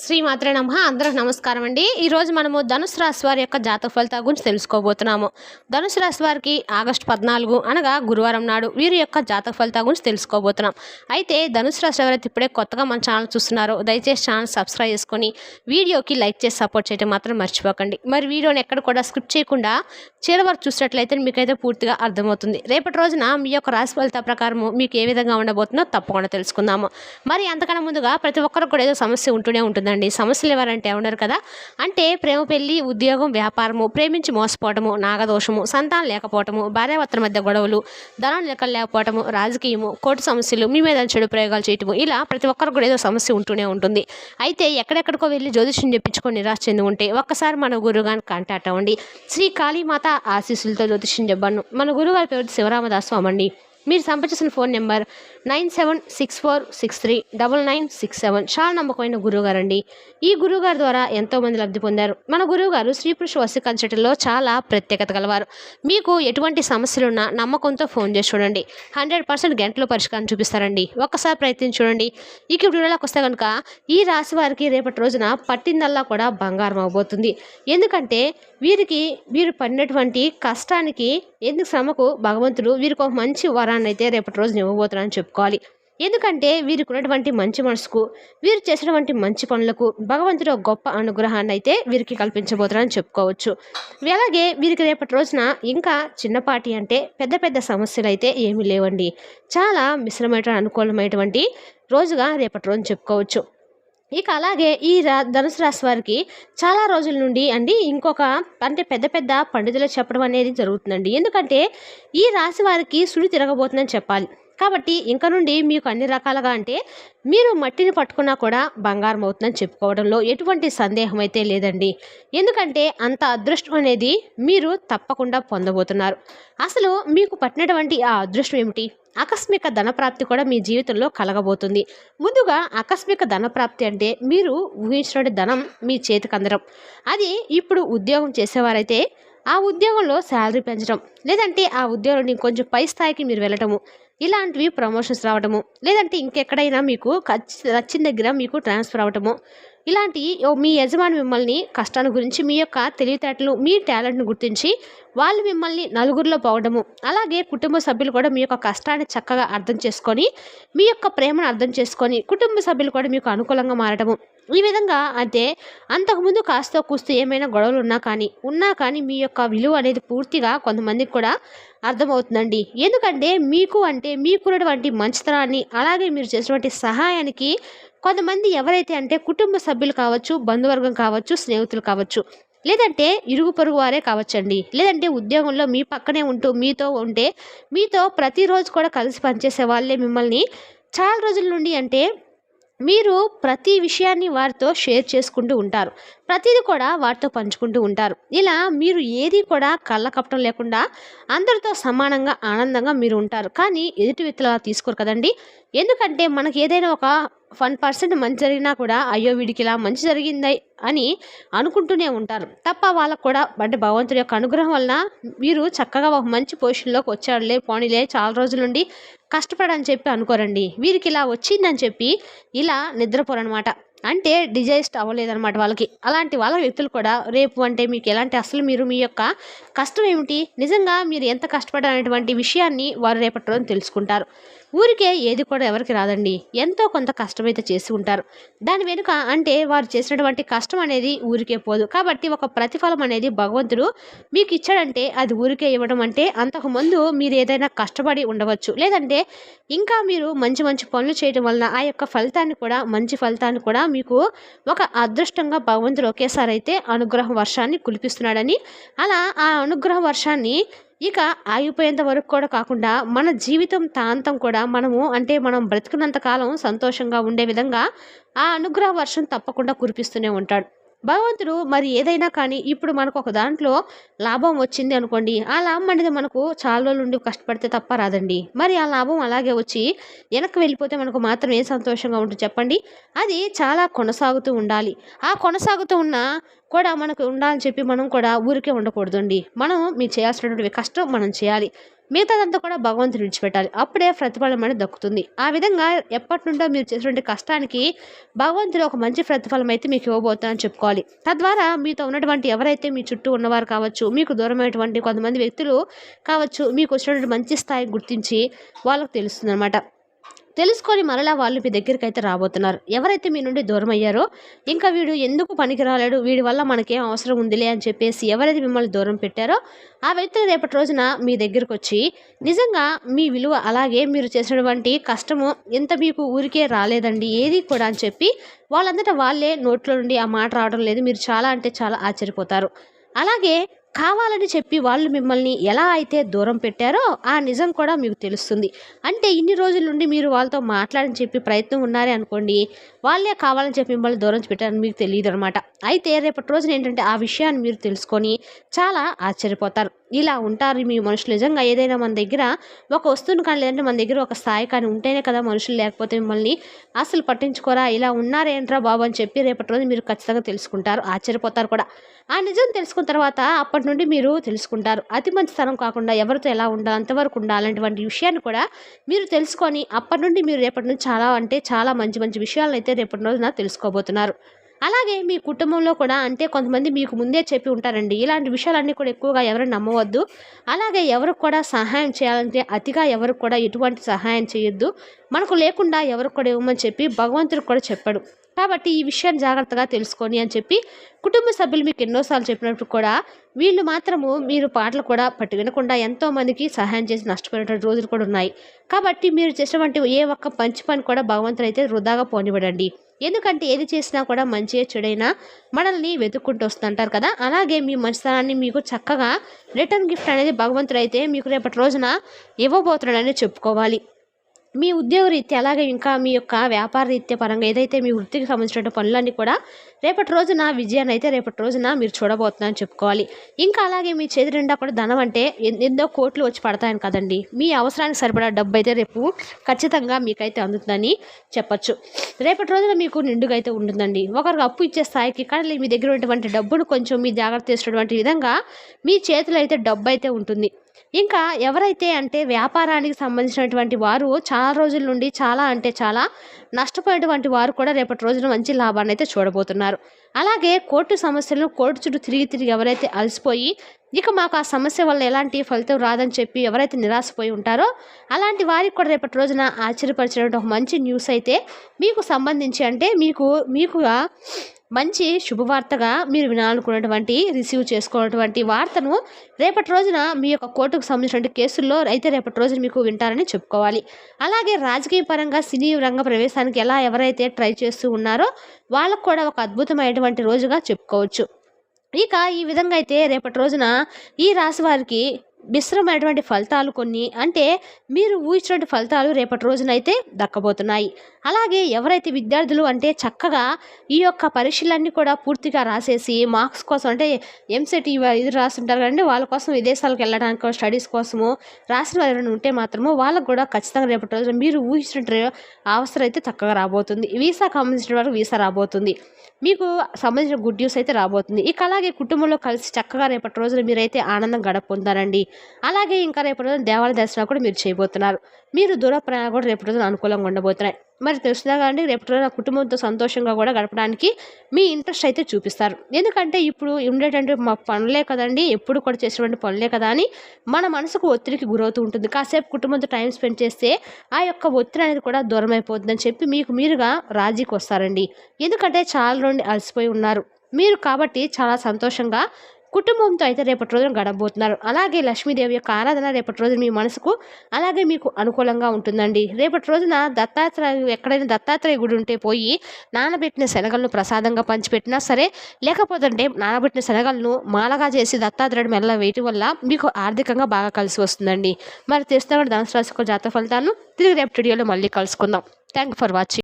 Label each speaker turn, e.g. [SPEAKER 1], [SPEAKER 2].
[SPEAKER 1] శ్రీ మాత్రే నమ. అందరికి నమస్కారం అండి. ఈరోజు మనము ధనుసు రాశి వారి యొక్క జాతక ఫలితాల గురించి తెలుసుకోబోతున్నాము. ధనుసు రాశి వారికి ఆగస్టు పద్నాలుగు అనగా గురువారం నాడు వీరి యొక్క జాతక ఫలితాల గురించి తెలుసుకోబోతున్నాం. అయితే ధనుసు రాశి ఎవరైతే ఇప్పుడే కొత్తగా మన ఛానల్ చూస్తున్నారో. దయచేసి ఛానల్ సబ్స్క్రైబ్ చేసుకొని వీడియోకి లైక్ చేసి సపోర్ట్ చేయడం మాత్రం మర్చిపోకండి. మరి వీడియోని ఎక్కడ కూడా స్క్రిప్ట్ చేయకుండా చివరి వరకు చూసినట్లయితే మీకైతే పూర్తిగా అర్థమవుతుంది. రేపటి రోజున మీ యొక్క రాశి ఫలితాల ప్రకారము మీకు ఏ విధంగా ఉండబోతుందో తప్పకుండా తెలుసుకుందాము. మరి అంతకన్నా ముందుగా ప్రతి ఒక్కరికి కూడా ఏదో సమస్య ఉంటుంది ఉంటూనే ఉంటుందండి. సమస్యలు ఎవరంటే ఉన్నారు కదా? అంటే ప్రేమ పెళ్ళి ఉద్యోగం వ్యాపారము ప్రేమించి మోసపోవటము నాగదోషము సంతానం లేకపోవటము భార్యాభర్తల మధ్య గొడవలు ధనం లెక్కలు లేకపోవటము రాజకీయము కోర్టు సమస్యలు మీ మీద చెడు ప్రయోగాలు చేయటము ఇలా ప్రతి ఒక్కరికి కూడా ఏదో సమస్య ఉంటూనే ఉంటుంది. అయితే ఎక్కడెక్కడికో వెళ్ళి జ్యోతిష్యం చెప్పించుకొని నిరాశ చెంది ఉంటే ఒక్కసారి మన గురుగారిని కాంటాక్ట్ అవ్వండి. శ్రీ కాళీమాత ఆశీస్సులతో జ్యోతిష్యం చెప్పాను మన గురుగారి పేరు శివరామదాస్వామండి మీరు సంప్రదించిన phone number nine seven six four six three double nine six seven. చాలా నమ్మకమైన గురువుగారండి. ఈ గురువుగారి ద్వారా ఎంతోమంది లబ్ధి పొందారు. మన గురువుగారు శ్రీ పురుష వస్తు కన్సల్టలో చాలా ప్రత్యేకత గలవారు. మీకు ఎటువంటి సమస్యలున్నా నమ్మకంతో ఫోన్ చేసి చూడండి. హండ్రెడ్ పర్సెంట్ గంటలో పరిష్కారం చూపిస్తారండి. ఒక్కసారి ప్రయత్నించి చూడండి. ఇక వీడియోలోకి వస్తే కనుక ఈ రాశి వారికి రేపటి రోజున పట్టిందల్లా కూడా బంగారం అవబోతుంది. ఎందుకంటే వీరికి వీరు పడినటువంటి కష్టానికి ఎందుకు శ్రమకు భగవంతుడు వీరికి ఒక మంచి వరాన్ని అయితే రేపటి రోజున ఇవ్వబోతున్నారని చెప్పుకోవాలి. ఎందుకంటే వీరికి ఉన్నటువంటి మంచి మనసుకు వీరు చేసినటువంటి మంచి పనులకు భగవంతుడు ఒక గొప్ప అనుగ్రహాన్ని అయితే వీరికి కల్పించబోతున్నారని చెప్పుకోవచ్చు. అలాగే వీరికి రేపటి రోజున ఇంకా చిన్నపాటి అంటే పెద్ద పెద్ద సమస్యలు అయితే ఏమీ లేవండి. చాలా మిశ్రమైన అనుకూలమైనటువంటి రోజుగా రేపటి రోజున చెప్పుకోవచ్చు. ఇక అలాగే ఈ రా ధనుసు రాశి వారికి చాలా రోజుల నుండి అండి ఇంకొక అంటే పెద్ద పెద్ద పండితులు చెప్పడం అనేది జరుగుతుందండి. ఎందుకంటే ఈ రాశి వారికి సుడి తిరగబోతుందని చెప్పాలి. కాబట్టి ఇంక నుండి మీకు అన్ని రకాలుగా అంటే మీరు మట్టిని పట్టుకున్నా కూడా బంగారం అవుతుందని చెప్పుకోవడంలో ఎటువంటి సందేహం అయితే లేదండి. ఎందుకంటే అంత అదృష్టం అనేది మీరు తప్పకుండా పొందబోతున్నారు. అసలు మీకు పట్టినటువంటి ఆ అదృష్టం ఏమిటి? ఆకస్మిక ధనప్రాప్తి కూడా మీ జీవితంలో కలగబోతుంది. ముందుగా ఆకస్మిక ధనప్రాప్తి అంటే మీరు ఊహించిన ధనం మీ చేతికి అందడం. అది ఇప్పుడు ఉద్యోగం చేసేవారైతే ఆ ఉద్యోగంలో శాలరీ పెంచడం లేదంటే ఆ ఉద్యోగంలో కొంచెం పై స్థాయికి మీరు వెళ్ళటము ఇలాంటివి ప్రమోషన్స్ రావటము లేదంటే ఇంకెక్కడైనా మీకు నచ్చిన దగ్గర మీకు ట్రాన్స్ఫర్ అవ్వటము ఇలాంటి మీ యజమాని మిమ్మల్ని కష్టాల గురించి మీ యొక్క తెలివితేటలు మీ టాలెంట్ను గుర్తించి వాళ్ళు మిమ్మల్ని నలుగురిలో పోవడము అలాగే కుటుంబ సభ్యులు కూడా మీ యొక్క కష్టాన్ని చక్కగా అర్థం చేసుకొని మీ యొక్క ప్రేమను అర్థం చేసుకొని కుటుంబ సభ్యులు కూడా మీకు అనుకూలంగా మారడము ఈ విధంగా అంటే అంతకుముందు కాస్త కూస్తూ ఏమైనా గొడవలు ఉన్నా కానీ ఉన్నా కానీ మీ యొక్క విలువ అనేది పూర్తిగా కొంతమందికి కూడా అర్థమవుతుందండి. ఎందుకంటే మీకు అంటే మీకున్నటువంటి మంచితనాన్ని అలాగే మీరు చేసినటువంటి సహాయానికి కొంతమంది ఎవరైతే అంటే కుటుంబ సభ్యులు కావచ్చు బంధువర్గం కావచ్చు స్నేహితులు కావచ్చు లేదంటే ఇరుగు పొరుగు వారే కావచ్చండి. లేదంటే ఉద్యోగంలో మీ పక్కనే ఉంటూ మీతో ఉంటే మీతో ప్రతిరోజు కూడా కలిసి పనిచేసే వాళ్ళే మిమ్మల్ని. చాలా రోజుల నుండి అంటే మీరు ప్రతి విషయాన్ని వారితో షేర్ చేసుకుంటూ ఉంటారు. ప్రతిదీ కూడా వారితో పంచుకుంటూ ఉంటారు. ఇలా మీరు ఏది కూడా కళ్ళ కప్పటం లేకుండా అందరితో సమానంగా ఆనందంగా మీరు ఉంటారు. కానీ ఎదుటి వ్యక్తులు అలా తీసుకోరు కదండి. ఎందుకంటే మనకి ఏదైనా ఒక వన్ పర్సెంట్ మంచి జరిగినా కూడా అయ్యో వీడికి ఇలా మంచి జరిగింది అని అనుకుంటూనే ఉంటారు. తప్ప వాళ్ళకు కూడా అంటే భగవంతుడి యొక్క అనుగ్రహం వలన వీరు చక్కగా ఒక మంచి పొజిషన్లోకి వచ్చాడులే పోనీలే చాలా రోజుల నుండి కష్టపడని చెప్పి అనుకోరండి. వీరికి ఇలా వచ్చిందని చెప్పి ఇలా నిద్రపోరనమాట అంటే డిజైస్ట్ అవ్వలేదన్నమాట వాళ్ళకి. అలాంటి వాళ్ళ వ్యక్తులు కూడా రేపు అంటే మీకు ఎలాంటి అసలు మీరు మీ యొక్క కష్టం ఏమిటి? నిజంగా మీరు ఎంత కష్టపడాలనేటువంటి విషయాన్ని వారు రేపటి రోజు తెలుసుకుంటారు. ఊరికే ఏది కూడా ఎవరికి రాదండి. ఎంతో కొంత కష్టమైతే చేసి ఉంటారు. దాని వెనుక అంటే వారు చేసినటువంటి కష్టం అనేది ఊరికే పోదు. కాబట్టి ఒక ప్రతిఫలం అనేది భగవంతుడు మీకు ఇచ్చాడంటే అది ఊరికే ఇవ్వడం అంటే అంతకు ముందు మీరు ఏదైనా కష్టపడి ఉండవచ్చు. లేదంటే ఇంకా మీరు మంచి మంచి పనులు చేయడం వలన ఆ యొక్క ఫలితాన్ని కూడా మంచి ఫలితాన్ని కూడా మీకు ఒక అదృష్టంగా భగవంతుడు ఒకేసారి అయితే అనుగ్రహ వర్షాన్ని కురిపిస్తున్నాడని అలా ఆ అనుగ్రహ వర్షాన్ని ఇక ఆగిపోయేంత వరకు కూడా కాకుండా మన జీవితం తాంతం కూడా మనము అంటే మనం బ్రతికినంత కాలం సంతోషంగా ఉండే విధంగా ఆ అనుగ్రహ వర్షం తప్పకుండా కురిపిస్తూనే ఉంటాడు. భగవంతుడు మరి ఏదైనా కానీ ఇప్పుడు మనకు ఒక దాంట్లో లాభం వచ్చింది అనుకోండి ఆ లాభం అనేది మనకు చాలా రోజుల నుండి కష్టపడితే తప్ప రాదండి. మరి ఆ లాభం అలాగే వచ్చి వెనక్కి వెళ్ళిపోతే మనకు మాత్రం ఏ సంతోషంగా ఉంటుంది చెప్పండి? అది చాలా కొనసాగుతూ ఉండాలి. ఆ కొనసాగుతూ ఉన్న కూడా మనకు ఉండాలని చెప్పి మనం కూడా ఊరికే ఉండకూడదండి. మనం మీరు చేయాల్సినటువంటి కష్టం మనం చేయాలి. మిగతాదంతా కూడా భగవంతుని విడిచిపెట్టాలి. అప్పుడే ప్రతిఫలం అనేది దక్కుతుంది. ఆ విధంగా ఎప్పటి నుండో మీరు చేసినటువంటి కష్టానికి భగవంతుడు ఒక మంచి ప్రతిఫలం అయితే మీకు ఇవ్వబోతానని చెప్పుకోవాలి. తద్వారా మీతో ఉన్నటువంటి ఎవరైతే మీ చుట్టూ ఉన్నవారు కావచ్చు మీకు దూరమైనటువంటి కొంతమంది వ్యక్తులు కావచ్చు మీకు వచ్చినటువంటి మంచి స్థాయి గుర్తించి వాళ్ళకు తెలుస్తుంది అనమాట తెలుసుకొని మరలా వాళ్ళు మీ దగ్గరికి అయితే రాబోతున్నారు. ఎవరైతే మీ నుండి దూరం అయ్యారో ఇంకా వీడు ఎందుకు పనికి రాలేడు వీడి వల్ల మనకేం అవసరం ఉందిలే అని చెప్పేసి ఎవరైతే మిమ్మల్ని దూరం పెట్టారో ఆ వ్యక్తులు రేపటి రోజున మీ దగ్గరకు వచ్చి నిజంగా మీ విలువ అలాగే మీరు చేసినటువంటి కష్టము ఎంత మీకు ఊరికే రాలేదండి ఏది కూడా అని చెప్పి వాళ్ళంతటా వాళ్ళే నోట్లో నుండి ఆ మాట రావడం లేదు. మీరు చాలా అంటే చాలా ఆశ్చర్యపోతారు. అలాగే కావాలని చెప్పి వాళ్ళు మిమ్మల్ని ఎలా అయితే దూరం పెట్టారో ఆ నిజం కూడా మీకు తెలుస్తుంది. అంటే ఇన్ని రోజుల నుండి మీరు వాళ్ళతో మాట్లాడని చెప్పి ప్రయత్నం ఉన్నారే అనుకోండి వాళ్ళే కావాలని చెప్పి మిమ్మల్ని దూరం పెట్టారని మీకు తెలియదు అనమాట అయితే రేపటి రోజున ఏంటంటే ఆ విషయాన్ని మీరు తెలుసుకొని చాలా ఆశ్చర్యపోతారు. ఇలా ఉంటారు మీ మనుషులు. నిజంగా ఏదైనా మన దగ్గర ఒక వస్తువుని కానీ లేదంటే మన దగ్గర ఒక స్థాయి కానీ ఉంటేనే కదా మనుషులు లేకపోతే మిమ్మల్ని అసలు పట్టించుకోరా ఇలా ఉన్నారేంట్రా బాబు అని చెప్పి రేపటి రోజు మీరు ఖచ్చితంగా తెలుసుకుంటారు ఆశ్చర్యపోతారు కూడా. ఆ నిజం తెలుసుకున్న తర్వాత అప్పటి నుండి మీరు తెలుసుకుంటారు. అతి మంచితనం కాకుండా ఎవరితో ఎలా ఉండాలి అంతవరకు ఉండాలంటువంటి విషయాన్ని కూడా మీరు తెలుసుకొని అప్పటి నుండి మీరు రేపటి నుంచి చాలా అంటే చాలా మంచి మంచి విషయాలను అయితే రేపటి రోజున తెలుసుకోబోతున్నారు. అలాగే మీ కుటుంబంలో కూడా అంటే కొంతమంది మీకు ముందే చెప్పి ఉంటారండి ఇలాంటి విషయాలన్నీ కూడా ఎక్కువగా ఎవరు నమ్మవద్దు. అలాగే ఎవరికి కూడా సహాయం చేయాలంటే అతిగా ఎవరికి కూడా ఎటువంటి సహాయం చేయొద్దు. మనకు లేకుండా ఎవరికి కూడా ఇవ్వమని చెప్పి భగవంతుడికి కూడా చెప్పాడు. కాబట్టి ఈ విషయాన్ని జాగ్రత్తగా తెలుసుకొని అని చెప్పి కుటుంబ సభ్యులు మీకు ఎన్నోసార్లు చెప్పినప్పుడు కూడా వీళ్ళు మాత్రము మీరు పాటలు కూడా పట్టు వినకుండా ఎంతోమందికి సహాయం చేసి నష్టపోయినటువంటి రోజులు కూడా ఉన్నాయి. కాబట్టి మీరు చేసినటువంటి ఏ ఒక్క మంచి పని కూడా భగవంతుడు అయితే వృధాగా పోనివ్వడండి. ఎందుకంటే ఏది చేసినా కూడా మంచి చెడైనా మనల్ని వెతుక్కుంటూ వస్తుంటారు కదా. అలాగే మీ మంచితనాన్ని మీకు చక్కగా రిటర్న్ గిఫ్ట్ అనేది భగవంతుడు అయితే మీకు రేపటి రోజున ఇవ్వబోతున్నాడని చెప్పుకోవాలి. మీ ఉద్యోగ రీత్యా అలాగే ఇంకా మీ యొక్క వ్యాపార రీత్యా పరంగా ఏదైతే మీ వృత్తికి సంబంధించిన పనులన్నీ కూడా రేపటి రోజున విజయాన్ని అయితే రేపటి రోజున మీరు చూడబోతున్నారని చెప్పుకోవాలి. ఇంకా అలాగే మీ చేతి నిండా కూడా ధనం అంటే ఎన్నో కోట్లు వచ్చి పడతాయని కదండి. మీ అవసరానికి సరిపడా డబ్బు అయితే రేపు ఖచ్చితంగా మీకైతే అందుతుందని చెప్పచ్చు. రేపటి రోజున మీకు నిండుగా అయితే ఉంటుందండి. ఒకరికి అప్పు ఇచ్చే స్థాయికి కానీ మీ దగ్గర ఉన్నటువంటి డబ్బును కొంచెం మీ జాగ్రత్త చేసినటువంటి విధంగా మీ చేతిలో అయితే డబ్బు అయితే ఉంటుంది. ఇంకా ఎవరైతే అంటే వ్యాపారానికి సంబంధించినటువంటి వారు చాలా రోజుల నుండి చాలా అంటే చాలా నష్టపోయేటువంటి వారు కూడా రేపటి రోజున మంచి లాభాన్ని అయితే చూడబోతున్నారు. అలాగే కోర్టు సమస్యలను కోర్టు చుట్టూ తిరిగి తిరిగి ఎవరైతే అలసిపోయి ఇక మాకు ఆ సమస్య వల్ల ఎలాంటి ఫలితం రాదని చెప్పి ఎవరైతే నిరాశపోయి ఉంటారో అలాంటి వారికి కూడా రేపటి రోజున ఆశ్చర్యపరిచినటువంటి ఒక మంచి న్యూస్ అయితే మీకు సంబంధించి అంటే మీకు మీకుగా మంచి శుభవార్తగా మీరు వినాలనుకున్నటువంటి రిసీవ్ చేసుకున్నటువంటి వార్తను రేపటి రోజున మీ యొక్క కోర్టుకు సంబంధించిన కేసుల్లో అయితే రేపటి రోజున మీకు వింటారని చెప్పుకోవాలి. అలాగే రాజకీయ పరంగా సినీ రంగ ప్రవేశానికి ఎలా ఎవరైతే ట్రై చేస్తూ ఉన్నారో వాళ్ళకు కూడా ఒక అద్భుతమైనటువంటి రోజుగా చెప్పుకోవచ్చు. ఇక ఈ విధంగా అయితే రేపటి రోజున ఈ రాశి వారికి మిశ్రమైనటువంటి ఫలితాలు కొన్ని అంటే మీరు ఊహించినటువంటి ఫలితాలు రేపటి రోజునైతే దక్కబోతున్నాయి. అలాగే ఎవరైతే విద్యార్థులు అంటే చక్కగా ఈ యొక్క పరీక్షలన్నీ కూడా పూర్తిగా రాసేసి మార్క్స్ కోసం అంటే ఎంసెట్ ఇది రాస్తుంటారు కదండి వాళ్ళ కోసం విదేశాలకు వెళ్ళడానికి స్టడీస్ కోసము రాసిన ఎవరైనా ఉంటే మాత్రము వాళ్ళకు కూడా ఖచ్చితంగా రేపటి రోజున మీరు ఊహించినట్టు అవసరం అయితే చక్కగా రాబోతుంది. వీసా సంబంధించిన వరకు వీసా రాబోతుంది. మీకు సంబంధించిన గుడ్ న్యూస్ అయితే రాబోతుంది. ఇక అలాగే కుటుంబంలో కలిసి చక్కగా రేపటి రోజున మీరైతే ఆనందం గడపొందారండి. అలాగే ఇంకా రేపటి రోజున దేవాలయ దర్శనం కూడా మీరు చేయబోతున్నారు. మీరు దూర ప్రయాణం కూడా రేపటి రోజున అనుకూలంగా ఉండబోతున్నాయి. మరి తెలుసుదా కానీ రేపటి రోజున కుటుంబంతో సంతోషంగా కూడా గడపడానికి మీ ఇంట్రెస్ట్ అయితే చూపిస్తారు. ఎందుకంటే ఇప్పుడు ఉండేటువంటి మా పనులే కదండి ఎప్పుడు కూడా చేసేటువంటి పనులే కదా అని మన మనసుకు ఒత్తిడికి గురవుతూ ఉంటుంది. కాసేపు కుటుంబంతో టైం స్పెండ్ చేస్తే ఆ యొక్క ఒత్తిడి అనేది కూడా దూరం అయిపోతుందని చెప్పి మీకు మీరుగా రాజీకి వస్తారండి. ఎందుకంటే చాలా నుండి అలసిపోయి ఉన్నారు. మీరు కాబట్టి చాలా సంతోషంగా కుటుంబంతో అయితే రేపటి రోజున గడపబోతున్నారు అలాగే లక్ష్మీదేవి యొక్క ఆరాధన రేపటి రోజున మీ మనసుకు అలాగే మీకు అనుకూలంగా ఉంటుందండి. రేపటి రోజున దత్తాత్రేయ ఎక్కడైనా దత్తాత్రేయ గుడి ఉంటే పోయి నానబెట్టిన శనగలను ప్రసాదంగా పంచిపెట్టినా సరే లేకపోతే నానబెట్టిన శనగలను మాలగా చేసి దత్తాత్రేయుడు మెల్ల వేయటం వల్ల మీకు ఆర్థికంగా బాగా కలిసి వస్తుందండి. మరి తెస్తున్న ధనుసు రాశి జాతక ఫలితాలను తిరిగి రేపు వీడియోలో మళ్ళీ కలుసుకుందాం. Thank for watching